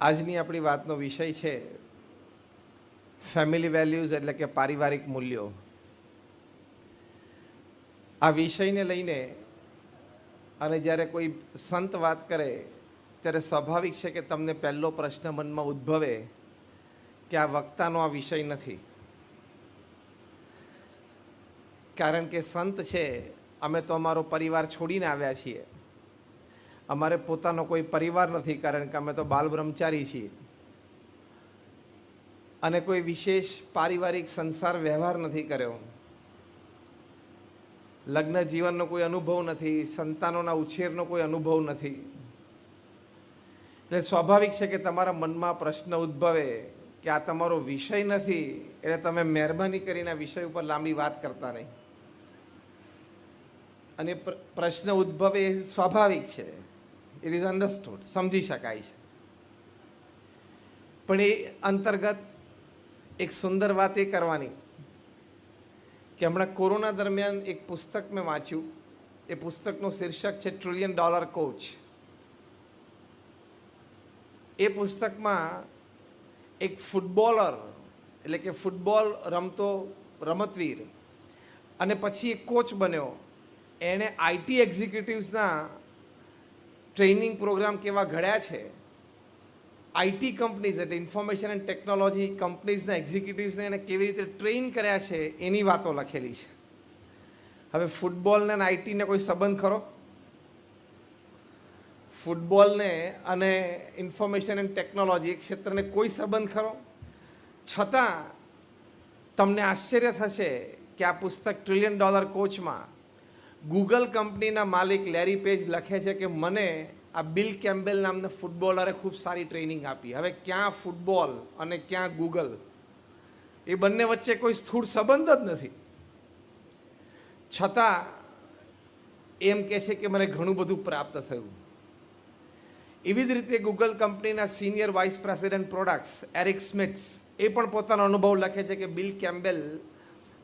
આજની આપણી વાતનો વિષય છે ફેમિલી વેલ્યુઝ એટલે કે પારિવારિક મૂલ્યો. આ વિષયને લઈને અને જ્યારે કોઈ સંત વાત કરે, ત્યારે સ્વાભાવિક છે કે તમને પહેલો પ્રશ્ન મનમાં ઉદ્ભવે કે આ વક્તાનો આ વિષય નથી. કારણ કે સંત છે, અમે તો અમારો પરિવાર છોડીને આવ્યા છીએ. અમારે પોતાનો કોઈ પરિવાર નથી, કારણ કે અમે તો બાલ બ્રહ્મચારી છીએ. અને કોઈ વિશેષ પારિવારિક સંસાર વ્યવહાર નથી કર્યો. લગ્ન જીવનનો કોઈ અનુભવ નથી, સંતાનોના ઉછેરનો કોઈ અનુભવ નથી. એટલે સ્વાભાવિક છે કે તમારા મનમાં પ્રશ્ન ઉદ્ભવે કે આ તમારો વિષય નથી, એટલે તમે મહેરબાની કરીને વિષય ઉપર લાંબી વાત કરતા નહીં. અને પ્ર- પ્રશ્ન ઉદ્ભવે એ સ્વાભાવિક છે. ઇટ ઇઝ અન્ડરસ્ટુડ સમજી શકાય છે પણ એ અંતર્ગત એક સુંદર વાત એ કરવાની કે હમણાં કોરોના દરમિયાન એક પુસ્તક મેં વાંચ્યું એ પુસ્તકનું શીર્ષક છે ટ્રિલિયન ડોલર કોચ એ પુસ્તકમાં એક ફૂટબોલર એટલે કે ફૂટબોલ રમતો, રમતવીર. અને પછી એક કોચ બન્યો. એણે આઈટી એક્ઝિક્યુટિવ્સના ટ્રેનિંગ પ્રોગ્રામ કેવા ઘડ્યા છે? આઈટી કંપનીઝ એટલે ઇન્ફોર્મેશન એન્ડ ટેકનોલોજી કંપનીઝના એક્ઝિક્યુટિવ્સને એને કેવી રીતે ટ્રેન કર્યા છે એની વાતો લખેલી છે. હવે ફૂટબોલને અને આઈટીને કોઈ સંબંધ ખરો? ફૂટબોલને અને ઇન્ફોર્મેશન એન્ડ ટેકનોલોજી એ ક્ષેત્રને કોઈ સંબંધ ખરો? છતાં તમને આશ્ચર્ય થશે કે આ પુસ્તક ટ્રિલિયન ડોલર કોચમાં ગૂગલ કંપનીના માલિક લેરી પેજ લખે છે કે મને આ બિલ કેમ્બેલ નામના ફૂટબોલરે ખૂબ સારી ટ્રેનિંગ આપી. હવે ક્યાં ફૂટબોલ અને ક્યાં ગૂગલ એ બંને વચ્ચે કોઈ સ્થૂળ સંબંધ જ નથી. છતાં એમ કહે છે કે મને ઘણું બધું પ્રાપ્ત થયું. એવી જ રીતે ગૂગલ કંપનીના senior vice president products Eric Smiths એ પણ પોતાનો અનુભવ લખે છે કે બિલ કેમ્બેલ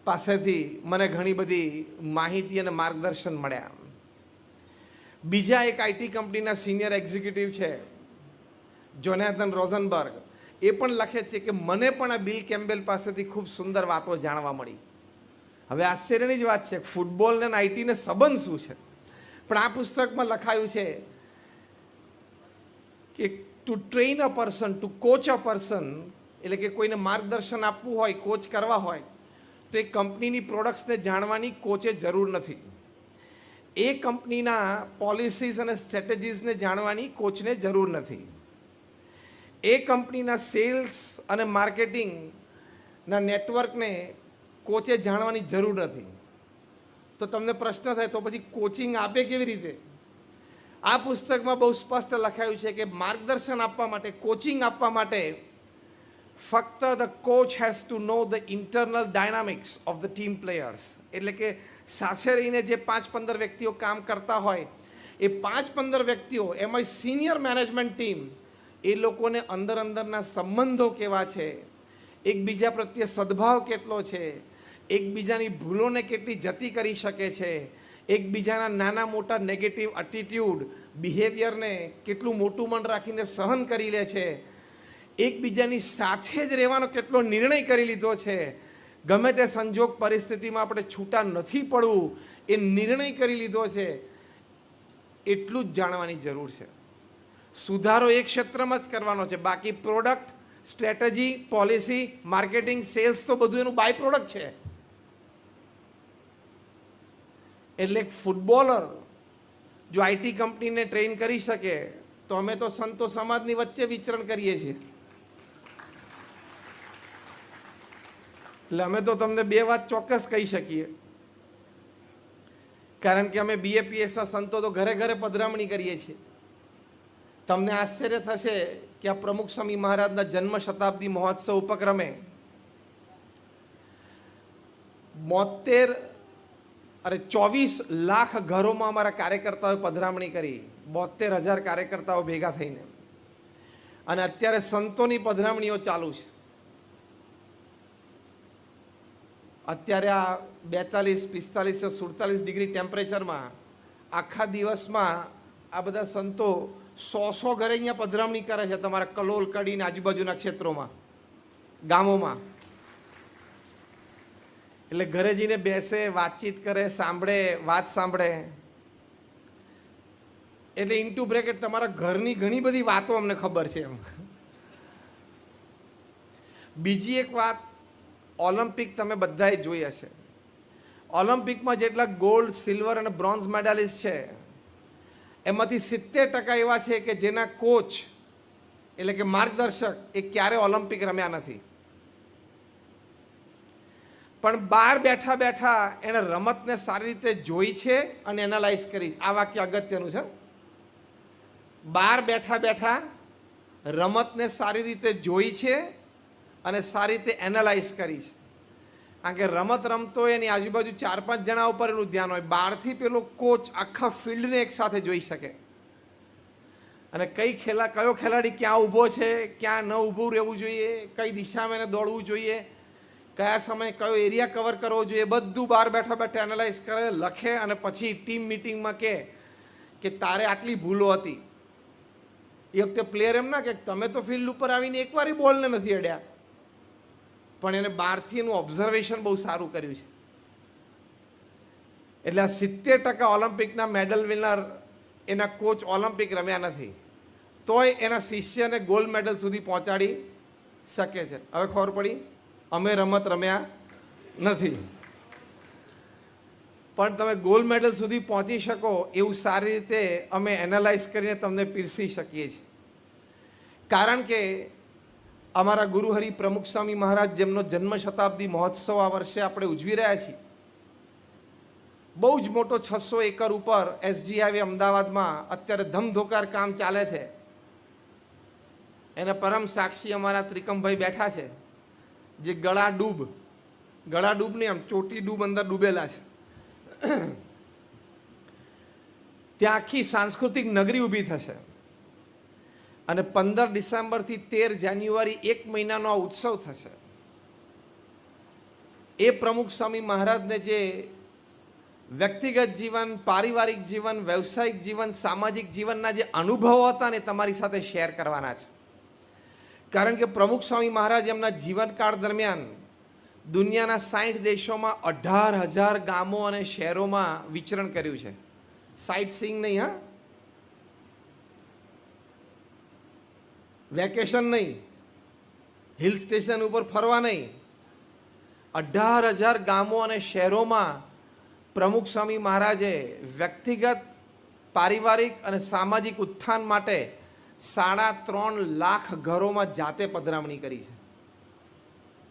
પાસેથી મને ઘણી બધી માહિતી અને માર્ગદર્શન મળ્યા. બીજા એક આઈટી કંપનીના સિનિયર એક્ઝિક્યુટિવ છે, જોનેથન રોઝનબર્ગ. એ પણ લખે છે કે મને પણ આ બિલ કેમ્બેલ પાસેથી ખૂબ સુંદર વાતો જાણવા મળી. હવે આશ્ચર્યની જ વાત છે, ફૂટબોલ અને આઈટીને સંબંધ શું છે? પણ આ પુસ્તકમાં લખાયું છે કે to train a person to coach a person એટલે કે કોઈને માર્ગદર્શન આપવું હોય કોચ કરવા હોય તો એ કંપનીની પ્રોડક્ટ્સને જાણવાની કોચે જરૂર નથી. એ કંપનીના પોલિસીસ અને સ્ટ્રેટેજીસને જાણવાની કોચને જરૂર નથી. એ કંપનીના સેલ્સ અને માર્કેટિંગના નેટવર્કને કોચે જાણવાની જરૂર નથી. તો તમને પ્રશ્ન થાય તો પછી કોચિંગ આપે કેવી રીતે? આ પુસ્તકમાં બહુ સ્પષ્ટ લખાયું છે કે માર્ગદર્શન આપવા માટે કોચિંગ આપવા માટે ફક્ત the coach has to know the internal dynamics of the team players એટલે કે સાથે રહીને જે પાંચ પંદર વ્યક્તિઓ કામ કરતા હોય, એ પાંચ પંદર વ્યક્તિઓ એમાં સિનિયર મેનેજમેન્ટ ટીમ એ લોકોને અંદર અંદરના સંબંધો કેવા છે? એકબીજા પ્રત્યે સદભાવ કેટલો છે? એકબીજાની ભૂલોને કેટલી જતી કરી શકે છે? એકબીજાના નાના મોટા નેગેટિવ એટીટ્યુડ બિહેવિયરને કેટલું મોટું મન રાખીને સહન કરી લે છે? એકબીજાની સાથે જ રહેવાનો કેટલો નિર્ણય કરી લીધો છે. ગમે તે સંજોગ પરિસ્થિતિમાં આપણે છૂટા નથી પડવું, એ નિર્ણય કરી લીધો છે. એટલું જ જાણવાની જરૂર છે. સુધારો એ ક્ષેત્રમાં જ કરવાનો છે. બાકી product, strategy, policy, marketing, sales તો બધું એનું બાય પ્રોડક્ટ છે. એટલે ફૂટબોલર જો આઈટી કંપનીને ટ્રેન કરી શકે, તો અમે તો સંતો સમાજની વચ્ચે વિચરણ કરીએ છીએ. એટલે અમે તો તમને બે વાત ચોક્કસ કહી શકીએ. કારણ કે અમે બીએપીએસના સંતો તો ઘરે ઘરે પધરામણી કરીએ છીએ. તમને આશ્ચર્ય થશે કે આ પ્રમુખ સ્વામી મહારાજના જન્મ શતાબ્દી મહોત્સવ ઉપક્રમે બોતેર અરે ચોવીસ લાખ ઘરોમાં અમારા કાર્યકર્તાઓએ પધરામણી કરી. બોતેર હજાર કાર્યકર્તાઓ ભેગા થઈને. અને અત્યારે સંતોની પધરામણીઓ ચાલુ છે. અત્યારે આ બેતાલીસ, પિસ્તાલીસ સુડતાલીસ ડિગ્રી ટેમ્પરેચરમાં આખા દિવસમાં આ બધા સંતો સો સો ઘરે અહીંયા પધરામણી કરે છે તમારા કલોલ કડીને આજુબાજુના ક્ષેત્રોમાં, ગામોમાં. એટલે ઘરે જઈને બેસે, વાતચીત કરે, સાંભળે, વાત સાંભળે. એટલે ઇન્ટુ બ્રેકેટ તમારા ઘરની ઘણી બધી વાતો અમને ખબર છે એમ. બીજી એક વાત ઓલિમ્પિક તમે બધાએ જોઈ હશે. ઓલિમ્પિકમાં જેટલા ગોલ્ડ સિલ્વર અને બ્રોન્ઝ મેડાલિસ્ટ છે, એમાંથી સિત્તેર ટકા એવા છે કે જેના કોચ એટલે કે માર્ગદર્શક, એ ક્યારે ઓલિમ્પિક રમ્યા નથી. પણ બહાર બેઠા બેઠા એણે રમતને સારી રીતે જોઈ છે અને એનાલાઇઝ કરી આ વાક્ય અગત્યનું છે. બહાર બેઠા બેઠા રમતને સારી રીતે જોઈ છે અને સારી રીતે એનાલાઇઝ કરી છે. કારણ કે રમત રમતો એની આજુબાજુ ચાર પાંચ જણા ઉપર એનું ધ્યાન હોય. બહારથી પેલો કોચ આખા ફિલ્ડને એકસાથે જોઈ શકે. અને કઈ ખેલા, કયો ખેલાડી ક્યાં ઊભો છે, ક્યાં ન ઊભું રહેવું જોઈએ, કઈ દિશામાં એને દોડવું જોઈએ, કયા સમયે કયો એરિયા કવર કરવો જોઈએ, બધું બહાર બેઠા બેઠા એનાલાઇઝ કરે, લખે અને પછી ટીમ મિટિંગમાં કહે કે તારે આટલી ભૂલો હતી. એ વખતે પ્લેયર એમ ના કે, તમે તો ફિલ્ડ ઉપર આવીને એકવાર બોલને નથી અડ્યા. પણ એને બહારથી એનું ઓબ્ઝર્વેશન બહુ સારું કર્યું છે. એટલે આ સિત્તેર ટકા ઓલિમ્પિકના મેડલ વિનર એના કોચ ઓલિમ્પિક રમ્યા નથી. તોય એના શિષ્યને ગોલ્ડ મેડલ સુધી પહોંચાડી શકે છે. હવે ખબર પડી? અમે રમત રમ્યા નથી. પણ તમે ગોલ્ડ મેડલ સુધી પહોંચી શકો એવું સારી રીતે અમે એનાલાઇઝ કરીને તમને પીરસી શકીએ છીએ. કારણ કે અમારા ગુરુહરિ પ્રમુખ સ્વામી મહારાજ જેમનો જન્મ શતાબ્દી મહોત્સવ આ વર્ષે આપણે ઉજવી રહ્યા છીએ. બહુ જ મોટો છસો એકર ઉપર એસજી હાઈવે અમદાવાદમાં અત્યારે ધમધોકાર કામ ચાલે છે. એના પરમ સાક્ષી અમારા ત્રિકમભાઈ બેઠા છે. જે ગળા ડૂબ ગળા ડૂબ નહીં આમ ચોટી ડૂબ અંદર ડૂબેલા છે. ત્યાં આખી સાંસ્કૃતિક નગરી ઊભી થશે. અને પંદર ડિસેમ્બરથી તેર જાન્યુઆરી એક મહિનાનો આ ઉત્સવ થશે. એ પ્રમુખ સ્વામી મહારાજને જે વ્યક્તિગત જીવન, પારિવારિક જીવન, વ્યવસાયિક જીવન, સામાજિક જીવનના જે અનુભવો હતા ને તમારી સાથે શેર કરવાના છે. કારણ કે પ્રમુખ સ્વામી મહારાજ એમના જીવનકાળ દરમિયાન દુનિયાના સાઠ દેશોમાં અઢાર હજાર ગામો અને શહેરોમાં વિચરણ કર્યું છે. સાઇટ સીંગ નહીં, હા? વેકેશન નહીં. હિલ સ્ટેશન ઉપર ફરવા નહીં. અઢાર હજાર ગામો અને શહેરોમાં પ્રમુખ સ્વામી મહારાજે વ્યક્તિગત, પારિવારિક અને સામાજિક ઉત્થાન માટે સાડા ત્રણ લાખ ઘરોમાં જાતે પધરામણી કરી છે.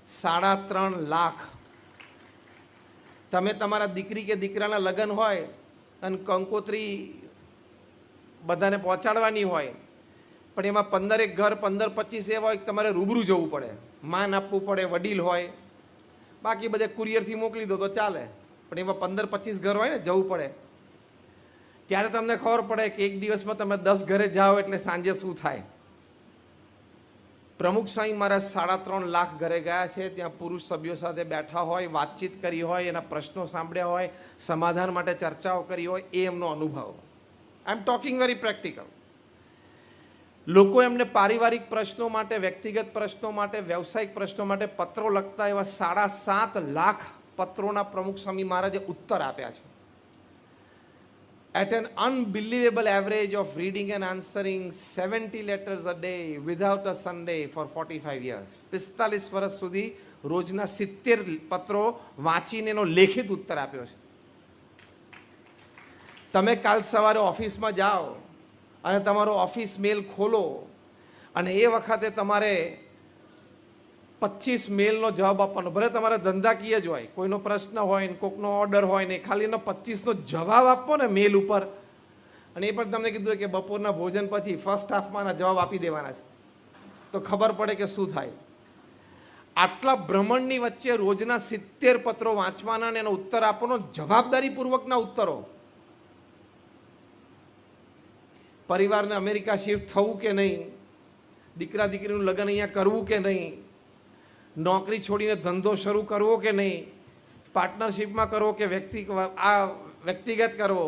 સાડા ત્રણ લાખ. તમે તમારા દીકરી કે દીકરાના લગ્ન હોય અને કંકોત્રી બધાને પહોંચાડવાની હોય પણ એમાં પંદરેક ઘર, પંદર પચીસ એવા હોય તમારે રૂબરૂ જવું પડે. માન આપવું પડે, વડીલ હોય. બાકી બધે કુરિયરથી મોકલી દો તો ચાલે. પણ એમાં પંદર પચીસ ઘર હોય ને, જવું પડે. ત્યારે તમને ખબર પડે કે એક દિવસમાં તમે દસ ઘરે જાઓ એટલે સાંજે શું થાય. પ્રમુખ સાંઈ મારા સાડા ત્રણ લાખ ઘરે ગયા છે, ત્યાં પુરુષ સભ્યો સાથે બેઠા હોય, વાતચીત કરી હોય, એના પ્રશ્નો સાંભળ્યા હોય, સમાધાન માટે ચર્ચાઓ કરી હોય, એ એમનો અનુભવ. I am talking very practical લોકો એમને પારિવારિક પ્રશ્નો માટે, વ્યક્તિગત પ્રશ્નો માટે, વ્યવસાયિક પ્રશ્નો માટે પત્રો લખતા એવા સાડા સાત લાખ પત્રોના પ્રમુખ સ્વામી મહારાજે ઉત્તર આપ્યા છે. At an unbelievable average of reading and answering seventy letters a day without a Sunday for forty five years પિસ્તાલીસ વર્ષ સુધી રોજના સિત્તેર પત્રો વાંચીને એનો લેખિત ઉત્તર આપ્યો છે. તમે કાલ સવારે ઓફિસમાં જાઓ અને તમારો ઓફિસ મેલ ખોલો અને એ વખતે તમારે પચીસ મેલનો જવાબ આપવાનો. ભલે તમારા ધંધાકીય જ હોય, કોઈનો પ્રશ્ન હોય ને કોકનો ઓર્ડર હોય ને, ખાલી એનો પચીસનો જવાબ આપો ને મેલ ઉપર. અને એ પણ તમને કીધું કે બપોરના ભોજન પછી ફર્સ્ટ હાફમાં જવાબ આપી દેવાના છે. તો ખબર પડે કે શું થાય. આટલા ભ્રમણની વચ્ચે રોજના સિત્તેર પત્રો વાંચવાના અને એનો ઉત્તર આપવાનો જવાબદારીપૂર્વકના ઉત્તરો. પરિવારને અમેરિકા શિફ્ટ થવું કે નહીં? દીકરા દીકરીનું લગ્ન અહીંયા કરવું કે નહીં? નોકરી છોડીને ધંધો શરૂ કરવો કે નહીં? પાર્ટનરશિપમાં કરવો કે વ્યક્તિ આ વ્યક્તિગત કરવો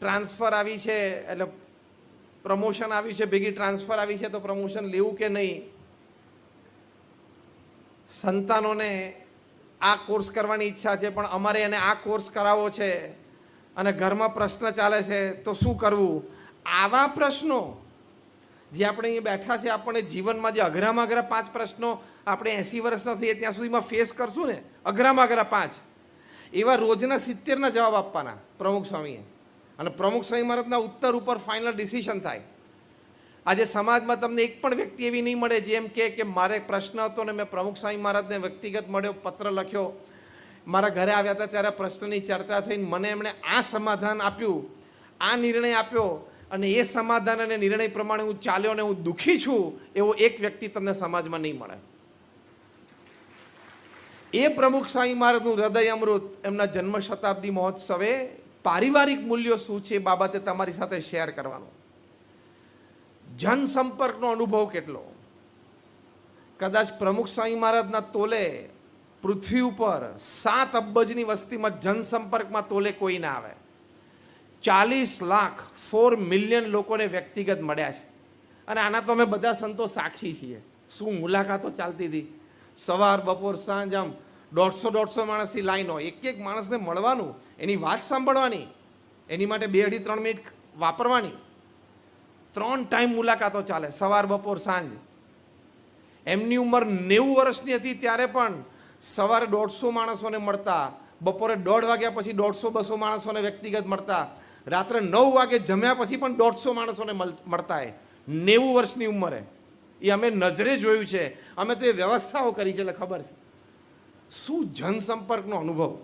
ટ્રાન્સફર આવી છે, એટલે પ્રમોશન આવી છે, ભેગી ટ્રાન્સફર આવી છે, તો પ્રમોશન લેવું કે નહીં? સંતાનોને આ કોર્સ કરવાની ઈચ્છા છે, પણ અમારે એને આ કોર્સ કરાવવો છે. અને ઘરમાં પ્રશ્ન ચાલે છે, તો શું કરવું? આવા પ્રશ્નો. જે આપણે અહીંયા બેઠા છે, આપણને જીવનમાં જે અઘરામાં અઘરા પાંચ પ્રશ્નો આપણે એંસી વર્ષના થઈએ ત્યાં સુધીમાં ફેસ કરશું ને? અઘરામાં અઘરા પાંચ. એવા રોજના સિત્તેરના જવાબ આપવાના પ્રમુખ સ્વામીએ. અને પ્રમુખ સ્વામી મહારાજના ઉત્તર ઉપર ફાઇનલ ડિસિશન થાય. આજે સમાજમાં તમને એક પણ વ્યક્તિ એવી નહીં મળે જેમ કે કે મારે પ્રશ્ન હતો ને મેં પ્રમુખ સ્વામી મહારાજને વ્યક્તિગત મળ્યો, પત્ર લખ્યો મારા ઘરે આવ્યા હતા ત્યારે પ્રશ્નની ચર્ચા થઈને મને એમણે આ સમાધાન આપ્યું, આ નિર્ણય આપ્યો અને એ સમાધાન અને નિર્ણય પ્રમાણે હું ચાલ્યો અને હું દુઃખી છું એવો એક વ્યક્તિ તમને સમાજમાં નહીં મળે. એ પ્રમુખ સ્વામી મહારાજનું હૃદય અમૃત એમના જન્મ શતાબ્દી મહોત્સવે પારિવારિક મૂલ્યો શું છે એ બાબતે તમારી સાથે શેર કરવાનું. જનસંપર્કનો અનુભવ કેટલો? કદાચ પ્રમુખ સ્વામી મહારાજના તોલે પૃથ્વી ઉપર સાત અબજની વસ્તીમાં જનસંપર્કમાં તોલે કોઈ ના આવે. ચાલીસ લાખ ફોર મિલિયન લોકોને વ્યક્તિગત મળ્યા છે. અને આના તો અમે બધા સંતો સાક્ષી છીએ. શું મુલાકાતો ચાલતી હતી? સવાર, બપોર, સાંજ, આમ દોઢસો દોઢસો માણસની લાઈન. એક એક માણસને મળવાનું, એની વાત સાંભળવાની, એની માટે બે અઢી, ત્રણ મિનિટ વાપરવાની. ત્રણ ટાઈમ મુલાકાતો ચાલે, સવાર, બપોર, સાંજ. એમની ઉંમર નેવું વર્ષની હતી ત્યારે પણ સવારે દોઢસો માણસોને મળતા, બપોરે દોઢ વાગ્યા પછી દોઢસો, બસો માણસોને વ્યક્તિગત મળતા, રાત્રે નવ વાગે જમ્યા પછી પણ દોઢસો માણસોને મળ- મળતા એ નેવું વર્ષની ઉંમરે. એ અમે નજરે જોયું છે. અમે તો એ વ્યવસ્થાઓ કરી છે, એટલે ખબર છે. શું જનસંપર્કનો અનુભવ?